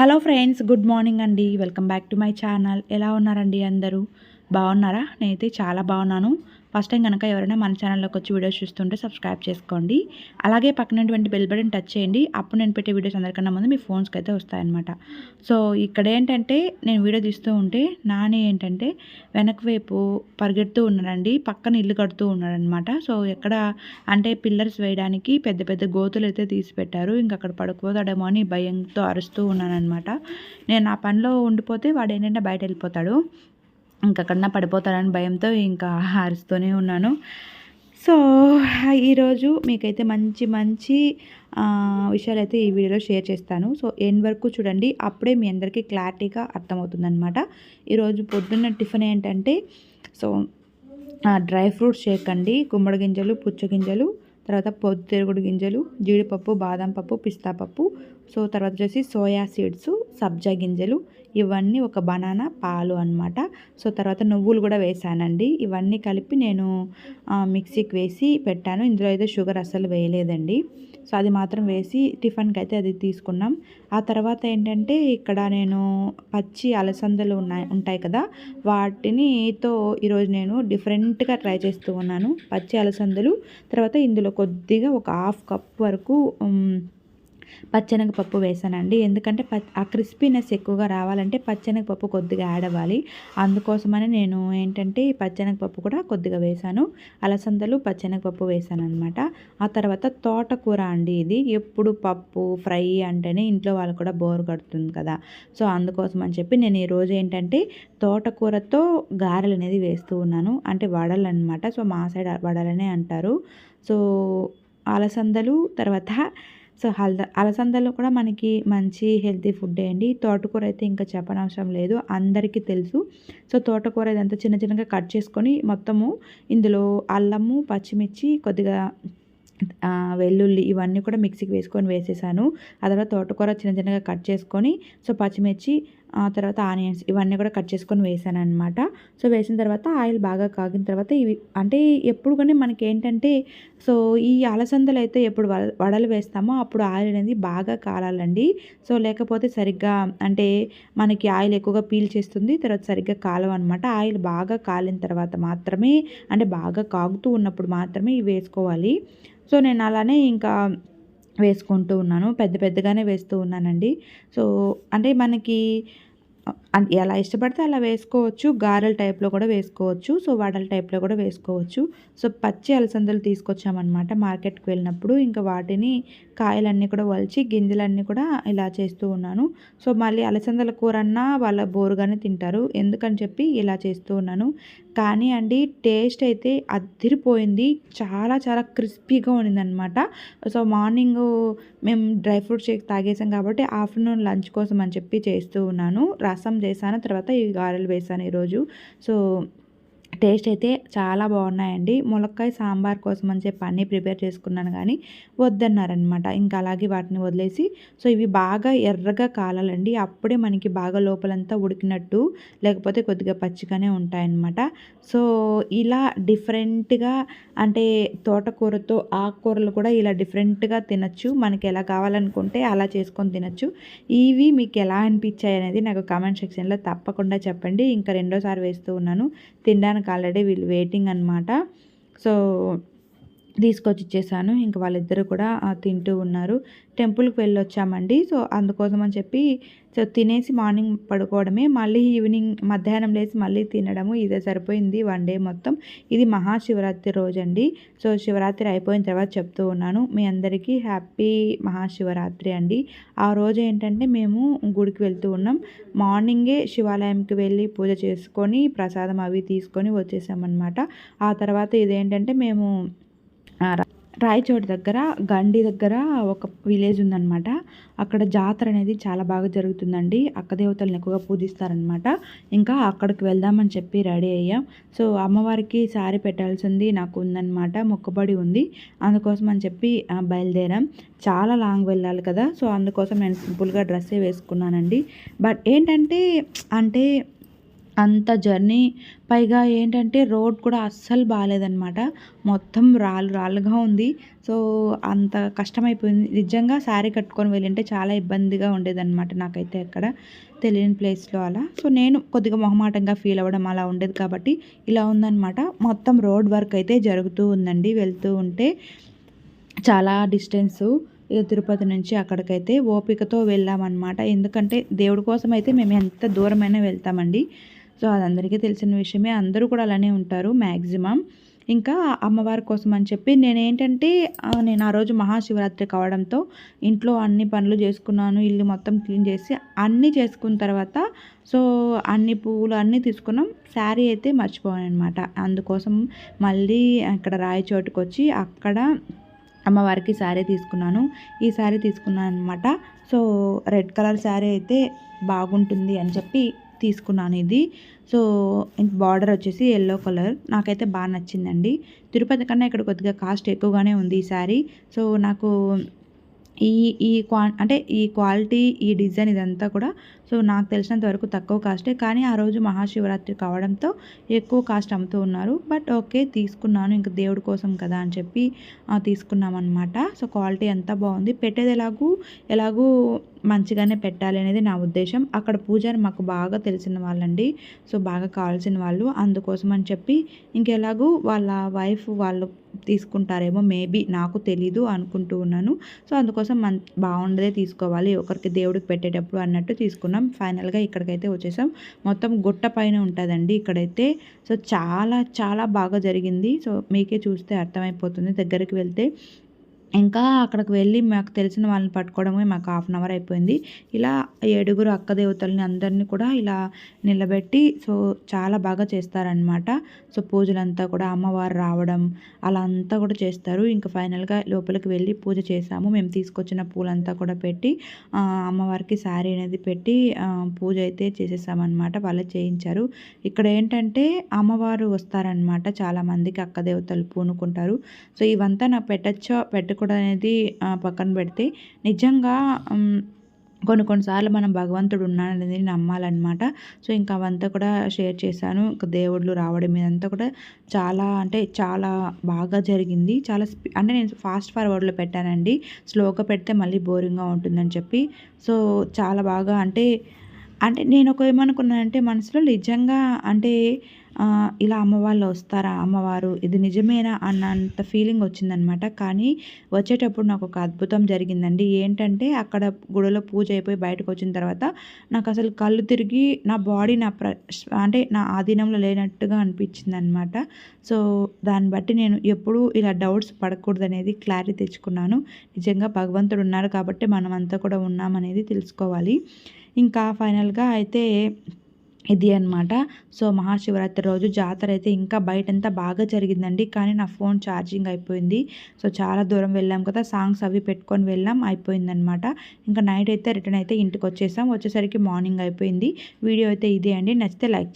Hello friends good morning అండి. Welcome back to my channel. ఎలా ఉన్నారండి అందరూ? బాగున్నారా? నేనైతే చాలా బాగున్నాను. ఫస్ట్ టైం కనుక ఎవరైనా మన ఛానల్లోకి వచ్చి వీడియోస్ చూస్తుంటే సబ్స్క్రైబ్ చేసుకోండి. అలాగే పక్కనటువంటి బెల్ బటన్ టచ్ చేయండి. అప్పుడు నేను పెట్టే వీడియోస్ అందరికన్నా ముందు మీ ఫోన్స్కి అయితే వస్తాయన్నమాట. సో ఇక్కడ ఏంటంటే నేను వీడియో తీస్తూ ఉంటే నాని ఏంటంటే వెనక వైపు పరిగెడుతూ ఉన్నాడండి. పక్కన ఇల్లు కడుతూ ఉన్నాడనమాట సో ఎక్కడ అంటే పిల్లర్స్ వేయడానికి పెద్ద పెద్ద గోతులు అయితే తీసి పెట్టారు. ఇంక అక్కడ పడుకోతాడేమో అని భయంతో అరుస్తూ ఉన్నానమాట నేను నా పనిలో ఉండిపోతే వాడు ఏంటంటే బయట వెళ్ళిపోతాడు. ఇంకక్కడన్నా పడిపోతారని భయంతో ఇంకా హారిస్తూనే ఉన్నాను. సో ఈరోజు మీకైతే మంచి మంచి విషయాలు అయితే ఈ వీడియోలో షేర్ చేస్తాను. సో ఎండ్ వరకు చూడండి. అప్పుడే మీ అందరికీ క్లారిటీగా అర్థమవుతుందనమాట ఈరోజు పొద్దున్న టిఫిన్ ఏంటంటే సో డ్రై ఫ్రూట్స్ షేక్ అండి గుమ్మడి గింజలు పుచ్చ గింజలు తర్వాత పొద్దుతిరుగుడు గింజలు జీడిపప్పు బాదం పప్పు పిస్తా పప్పు. సో తర్వాత వచ్చేసి సోయా సీడ్స్ సబ్జా గింజలు ఇవన్నీ ఒక బనానా పాలు అనమాట సో తర్వాత నువ్వులు కూడా వేసానండి. ఇవన్నీ కలిపి నేను మిక్సీకి వేసి పెట్టాను. ఇందులో అయితే షుగర్ అస్సలు వేయలేదండి. సో అది మాత్రం వేసి టిఫిన్కి అయితే అది తీసుకున్నాం. ఆ తర్వాత ఏంటంటే ఇక్కడ నేను పచ్చి అలసందలు ఉన్నాయి ఉంటాయి కదా వాటినితో ఈరోజు నేను డిఫరెంట్గా ట్రై చేస్తూ ఉన్నాను. పచ్చి అలసందలు తర్వాత ఇందులో కొద్దిగా ఒక హాఫ్ కప్ వరకు పచ్చెనగపప్పు వేసానండి. ఎందుకంటే ఆ క్రిస్పీనెస్ ఎక్కువగా రావాలంటే పచ్చెనగపప్పు కొద్దిగా యాడ్ అవ్వాలి. అందుకోసమని నేను ఏంటంటే పచ్చెనగపప్పు కూడా కొద్దిగా వేసాను. అలసందలు పచ్చెనగపప్పు వేసాను అనమాట ఆ తర్వాత తోటకూర అండి ఇది. ఎప్పుడు పప్పు ఫ్రై అంటేనే ఇంట్లో వాళ్ళు కూడా బోర్ కడుతుంది కదా. సో అందుకోసం అని చెప్పి నేను ఈరోజు ఏంటంటే తోటకూరతో గారెలు అనేది వేస్తూ ఉన్నాను. అంటే వడలు అనమాట సో మా సైడ్ వడలనే అంటారు. సో అలసందలు తర్వాత సో హల్ద అలసందలు కూడా మనకి మంచి హెల్తీ ఫుడ్ అండి. తోటకూర అయితే ఇంకా చెప్పనవసరం లేదు. అందరికీ తెలుసు. సో తోటకూర ఇదంతా చిన్న చిన్నగా కట్ చేసుకొని మొత్తము ఇందులో అల్లము పచ్చిమిర్చి కొద్దిగా వెల్లుల్లి ఇవన్నీ కూడా మిక్సీకి వేసుకొని వేసేసాను. ఆ తర్వాత తోటకూర చిన్న చిన్నగా కట్ చేసుకొని సో పచ్చిమిర్చి ఆ తర్వాత ఆనియన్స్ ఇవన్నీ కూడా కట్ చేసుకొని వేసాను అనమాట సో వేసిన తర్వాత ఆయిల్ బాగా కాగిన తర్వాత ఇవి అంటే ఎప్పుడు కానీ మనకి ఏంటంటే సో ఈ అలసందలు అయితే ఎప్పుడు వడలు వేస్తామో అప్పుడు ఆయిల్ అనేది బాగా కాలాలండి. సో లేకపోతే సరిగ్గా అంటే మనకి ఆయిల్ ఎక్కువగా పీల్ చేస్తుంది తర్వాత సరిగ్గా కాలం అనమాట ఆయిల్ బాగా కాలిన తర్వాత మాత్రమే అంటే బాగా కాగుతూ ఉన్నప్పుడు మాత్రమే ఇవి వేసుకోవాలి. సో నేను అలానే ఇంకా వేసుకుంటూ ఉన్నాను. పెద్ద పెద్దగానే వేస్తూ ఉన్నానండి. సో అంటే మనకి ఎలా ఇష్టపడితే అలా వేసుకోవచ్చు. గారెల టైప్లో కూడా వేసుకోవచ్చు. సో వడల టైప్లో కూడా వేసుకోవచ్చు. సో పచ్చి అలసందలు తీసుకొచ్చామన్నమాట మార్కెట్కి వెళ్ళినప్పుడు. ఇంకా వాటిని కాయలన్నీ కూడా వలిచి గింజలన్నీ కూడా ఇలా చేస్తూ ఉన్నాను. సో మళ్ళీ అలసందల కూర అన్నా వాళ్ళ బోరుగానే తింటారు. ఎందుకని చెప్పి ఇలా చేస్తూ ఉన్నాను. కానీ అండి టేస్ట్ అయితే అదిరిపోయింది. చాలా చాలా క్రిస్పీగా ఉన్నిందనమాట సో మార్నింగ్ మేము డ్రై ఫ్రూట్ షేక్ తాగేసాం కాబట్టి ఆఫ్టర్నూన్ లంచ్ కోసం అని చెప్పి చేస్తూ ఉన్నాను. రసం చేశాను తర్వాత ఈ గారెలు వేసాను ఈరోజు. సో టేస్ట్ అయితే చాలా బాగున్నాయండి. ములక్కాయ సాంబార్ కోసం అని చెప్పి అన్నీ ప్రిపేర్ చేసుకున్నాను కానీ వద్దన్నారనమాట ఇంకా అలాగే వాటిని వదిలేసి. సో ఇవి బాగా ఎర్రగా కాలాలండి. అప్పుడే మనకి బాగా లోపలంతా ఉడికినట్టు లేకపోతే కొద్దిగా పచ్చిగానే ఉంటాయన్నమాట. సో ఇలా డిఫరెంట్గా అంటే తోటకూరతో ఆకుకూరలు కూడా ఇలా డిఫరెంట్గా తినచ్చు. మనకి ఎలా కావాలనుకుంటే అలా చేసుకొని తినచ్చు. ఇవి మీకు ఎలా అనిపించాయి అనేది నాకు కామెంట్ సెక్షన్లో తప్పకుండా చెప్పండి. ఇంకా రెండోసారి వేస్తూ ఉన్నాను. తినడానికి ఆల్రెడీ వీళ్ళు వెయిటింగ్ అనమాట సో తీసుకొచ్చి ఇచ్చేసాను. ఇంకా వాళ్ళిద్దరు కూడా తింటూ ఉన్నారు. టెంపుల్కి వెళ్ళొచ్చామండి. సో అందుకోసం అని చెప్పి సో తినేసి మార్నింగ్ పడుకోవడమే. మళ్ళీ ఈవినింగ్ మధ్యాహ్నం లేచి మళ్ళీ తినడము ఇదే సరిపోయింది వన్ డే మొత్తం. ఇది మహాశివరాత్రి రోజు అండి సో శివరాత్రి అయిపోయిన తర్వాత చెప్తూ ఉన్నాను. మీ అందరికీ హ్యాపీ మహాశివరాత్రి అండి. ఆ రోజు ఏంటంటే మేము గుడికి వెళ్తూ ఉన్నాం. మార్నింగే శివాలయంకి వెళ్ళి పూజ చేసుకొని ప్రసాదం అవి తీసుకొని వచ్చేసామన్నమాట. ఆ తర్వాత ఇదేంటంటే మేము రాయచోటి దగ్గర గండి దగ్గర ఒక విలేజ్ ఉందన్నమాట. అక్కడ జాతర అనేది చాలా బాగా జరుగుతుందండి. అక్క దేవతలను ఎక్కువగా పూజిస్తారనమాట ఇంకా అక్కడికి వెళ్దామని చెప్పి రెడీ అయ్యాం. సో అమ్మవారికి సారీ పెట్టాల్సింది నాకు ఉందన్నమాట. మొక్కబడి ఉంది. అందుకోసం అని చెప్పి బయలుదేరాం. చాలా లాంగ్ వెళ్ళాలి కదా. సో అందుకోసం నేను సింపుల్గా డ్రెస్సే వేసుకున్నానండి. బట్ ఏంటంటే అంటే అంత జర్నీ. పైగా ఏంటంటే రోడ్ కూడా అస్సలు బాగాలేదనమాట మొత్తం రాళ్ళు రాళ్ళుగా ఉంది. సో అంత కష్టమైపోయింది. నిజంగా శారీ కట్టుకొని వెళ్ళింటే చాలా ఇబ్బందిగా ఉండేదన్నమాట నాకైతే అక్కడ తెలియని ప్లేస్లో అలా. సో నేను కొద్దిగా మొహమాటంగా ఫీల్ అవ్వడం అలా ఉండేది కాబట్టి ఇలా ఉందన్నమాట. మొత్తం రోడ్ వర్క్ అయితే జరుగుతూ ఉందండి. వెళ్తూ ఉంటే చాలా డిస్టెన్సు. ఇక తిరుపతి నుంచి అక్కడికైతే ఓపికతో వెళ్ళామన్నమాట. ఎందుకంటే దేవుడి కోసం అయితే మేము ఎంత దూరమైనా వెళ్తామండి. సో అది అందరికీ తెలిసిన విషయమే. అందరూ కూడా అలానే ఉంటారు మ్యాక్సిమం ఇంకా అమ్మవారి కోసం అని చెప్పి నేను ఏంటంటే నేను ఆ రోజు మహాశివరాత్రి కావడంతో ఇంట్లో అన్ని పనులు చేసుకున్నాను. ఇల్లు మొత్తం క్లీన్ చేసి అన్నీ చేసుకున్న తర్వాత సో అన్ని పువ్వులు అన్నీ తీసుకున్నాం. శారీ అయితే మర్చిపోయాను అనమాట అందుకోసం మళ్ళీ అక్కడ రాయి చోటుకు వచ్చి అక్కడ అమ్మవారికి శారీ తీసుకున్నాను. ఈ శారీ తీసుకున్నాను అనమాట సో రెడ్ కలర్ శారీ అయితే బాగుంటుంది అని చెప్పి తీసుకున్నాను ఇది సో బార్డర్ వచ్చేసి ఎల్లో కలర్. నాకైతే బాగా నచ్చిందండి. తిరుపతి కన్నా ఇక్కడ కొద్దిగా కాస్ట్ ఎక్కువగానే ఉంది ఈ శారీ. సో నాకు ఈ ఈ క్వా అంటే ఈ క్వాలిటీ ఈ డిజైన్ ఇదంతా కూడా సో నాకు తెలిసినంత వరకు తక్కువ కాస్టే కానీ ఆ రోజు మహాశివరాత్రి కావడంతో ఎక్కువ కాస్ట్ అమ్ముతూ ఉన్నారు. బట్ ఓకే తీసుకున్నాను ఇంకా దేవుడి కోసం కదా అని చెప్పి తీసుకున్నాం అనమాట సో క్వాలిటీ అంతా బాగుంది. పెట్టేది ఎలాగూ ఎలాగూ మంచిగానే పెట్టాలి అనేది నా ఉద్దేశం. అక్కడ పూజారి మాకు బాగా తెలిసిన వాళ్ళండి. సో బాగా కావాల్సిన వాళ్ళు. అందుకోసం అని చెప్పి ఇంకెలాగూ వాళ్ళ వైఫ్ వాళ్ళు తీసుకుంటారేమో మేబీ నాకు తెలీదు అనుకుంటూ ఉన్నాను. సో అందుకోసం మన్ బాగుండదే తీసుకోవాలి. ఒకరికి దేవుడికి పెట్టేటప్పుడు అన్నట్టు తీసుకున్నాం. ఫైనల్గా ఇక్కడికైతే వచ్చేసాం. మొత్తం గుట్ట పైన ఉంటుందండి ఇక్కడైతే. సో చాలా చాలా బాగా జరిగింది. సో మీకే చూస్తే అర్థమైపోతుంది దగ్గరికి వెళ్తే. ఇంకా అక్కడికి వెళ్ళి మాకు తెలిసిన వాళ్ళని పట్టుకోవడమే మాకు హాఫ్ అన్ అవర్ అయిపోయింది. ఇలా ఏడుగురు అక్క దేవతల్ని అందరినీ కూడా ఇలా నిలబెట్టి సో చాలా బాగా చేస్తారనమాట సో పూజలంతా కూడా అమ్మవారు రావడం అలా అంతా కూడా చేస్తారు. ఇంకా ఫైనల్గా లోపలికి వెళ్ళి పూజ చేసాము మేము తీసుకొచ్చిన పూలంతా కూడా పెట్టి అమ్మవారికి శారీ అనేది పెట్టి పూజ అయితే చేసేసామన్నమాట. వాళ్ళే చేయించారు. ఇక్కడ ఏంటంటే అమ్మవారు వస్తారనమాట చాలామందికి అక్క దేవతలు పూనుకుంటారు. సో ఇవంతా నాకు పెట్టచ్చో పెట్ట కూడా అనేది పక్కన పెడితే నిజంగా కొన్ని కొన్నిసార్లు మనం భగవంతుడు ఉన్నాడనేది నమ్మాలన్నమాట. సో ఇంకా అవంతా కూడా షేర్ చేశాను. ఇంకా దేవుళ్ళు రావడం ఇదంతా కూడా చాలా అంటే చాలా బాగా జరిగింది. చాలా అంటే నేను ఫాస్ట్ ఫార్వర్డ్లో పెట్టానండి. స్లోగా పెడితే మళ్ళీ బోరింగ్గా ఉంటుందని చెప్పి. సో చాలా బాగా అంటే అంటే నేను ఒక ఏమనుకున్నానంటే మనసులో నిజంగా అంటే ఇలా అమ్మవాళ్ళు వస్తారా? అమ్మవారు ఇది నిజమేనా? అన్నంత ఫీలింగ్ వచ్చిందనమాట. కానీ వచ్చేటప్పుడు నాకు ఒక అద్భుతం జరిగిందండి. ఏంటంటే అక్కడ గుడిలో పూజ అయిపోయి బయటకు వచ్చిన తర్వాత నాకు అసలు కళ్ళు తిరిగి నా బాడీ నా ప్ర అంటే నా ఆధీనంలో లేనట్టుగా అనిపించింది అనమాట సో దాన్ని బట్టి నేను ఎప్పుడూ ఇలా డౌట్స్ పడకూడదు అనేది క్లారిటీ తెచ్చుకున్నాను. నిజంగా భగవంతుడు ఉన్నారు కాబట్టి మనం అంతా కూడా ఉన్నామనేది తెలుసుకోవాలి. ఇంకా ఫైనల్గా అయితే ఇది అనమాట సో మహాశివరాత్రి రోజు జాతర అయితే ఇంకా బయటంతా బాగా జరిగిందండి. కానీ నా ఫోన్ ఛార్జింగ్ అయిపోయింది. సో చాలా దూరం వెళ్ళాం కదా సాంగ్స్ అవి పెట్టుకొని వెళ్ళాం అయిపోయిందనమాట ఇంకా నైట్ అయితే రిటర్న్ అయితే ఇంటికి వచ్చేసాం. వచ్చేసరికి మార్నింగ్ అయిపోయింది. వీడియో అయితే ఇదే అండి. నచ్చితే లైక్